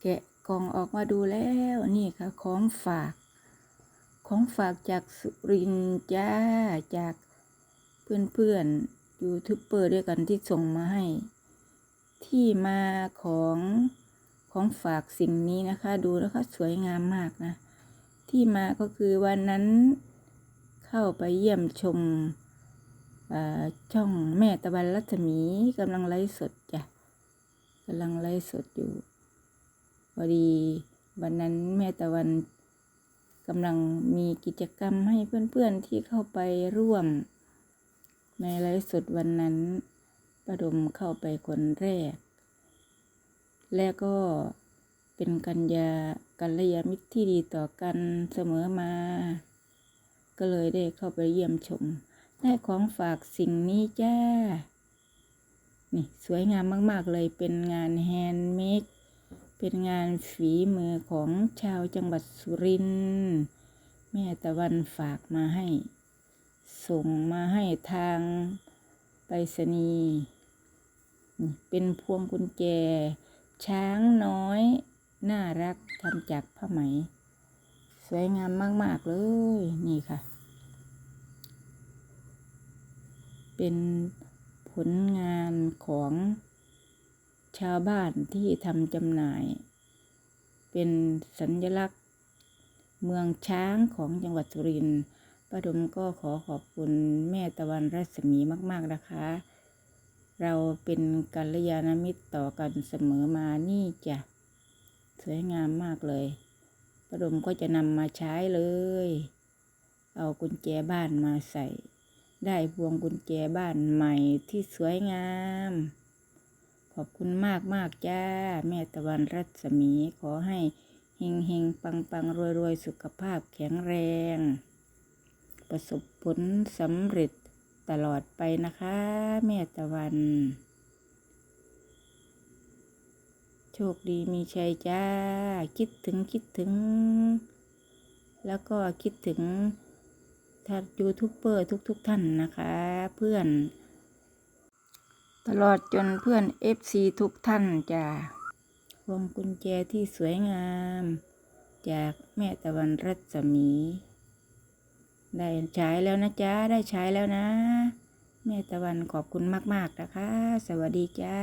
แกะกล่องออกมาดูแล้วนี่ค่ะของฝาก ของฝากจากสุรินทร์จ้าจากเพื่อนๆยูทูบเบอร์ด้วยกันที่ส่งมาให้ ที่มาของของฝากสิ่งนี้นะคะดูนะคะสวยงามมากนะ ที่มาก็คือวันนั้นเข้าไปเยี่ยมชมช่องแม่ตะวันรัศมีกำลังไลฟ์สดจ้ะกำลังไลฟ์สดอยู่ อดีวันนั้นแม่ตะวันกำลังมีกิจกรรมให้เพื่อนๆที่เข้าไปร่วม ในไลฟ์สดวันนั้นประดมเข้าไปคนแรก และก็เป็นกัญญากัลยามิตรที่ดีต่อกันเสมอมา ก็เลยได้เข้าไปเยี่ยมชม ได้ของฝากสิ่งนี้จ้า นี่สวยงามมาก ๆ เลยเป็นงานแฮนด์เมด เป็นงานฝีมือของชาวจังหวัดสุรินทร์แม่ตะวันฝากมาให้ ส่งมาให้ทางไปรษณีย์นี่เป็นพวงกุญแจ ช้างน้อย น่ารักทำจากผ้าไหม สวยงามมาก ๆ เลย นี่ค่ะ เป็นผลงานของ ชาวบ้านที่ทำจำหน่าย เป็นสัญลักษณ์เมืองช้างของจังหวัดสุรินทร์ป้าดมก็ขอขอบคุณแม่ตะวันรัศมีมาก ๆ นะคะ เราเป็นกัลยาณมิตรต่อกันเสมอมานี่จ้ะ สวยงามมากเลยป้าดมก็จะนำมาใช้เลย เอากุญแจบ้านมาใส่ ได้พวงกุญแจบ้านใหม่ที่สวยงาม ขอบคุณมากมากจ้า แม่ตะวันรัศมีขอให้เฮงเฮงปังปังรวยรวยสุขภาพแข็งแรง ประสบผลสำเร็จตลอดไปนะคะ แม่ตะวัน โชคดีมีชัยจ้า คิดถึงคิดถึง แล้วก็คิดถึงท่านยูทูบเบอร์ทุกๆทท่านนะคะ เพื่อน ตลอดจนเพื่อนเอฟซีทุกท่านจ้าพวงกุญแจที่สวยงาม จากแม่ตะวันรัศมี ได้ใช้แล้วนะจ๊ะ ได้ใช้แล้วนะ แม่ตะวันขอบคุณมาก ๆ นะคะ สวัสดีจ้า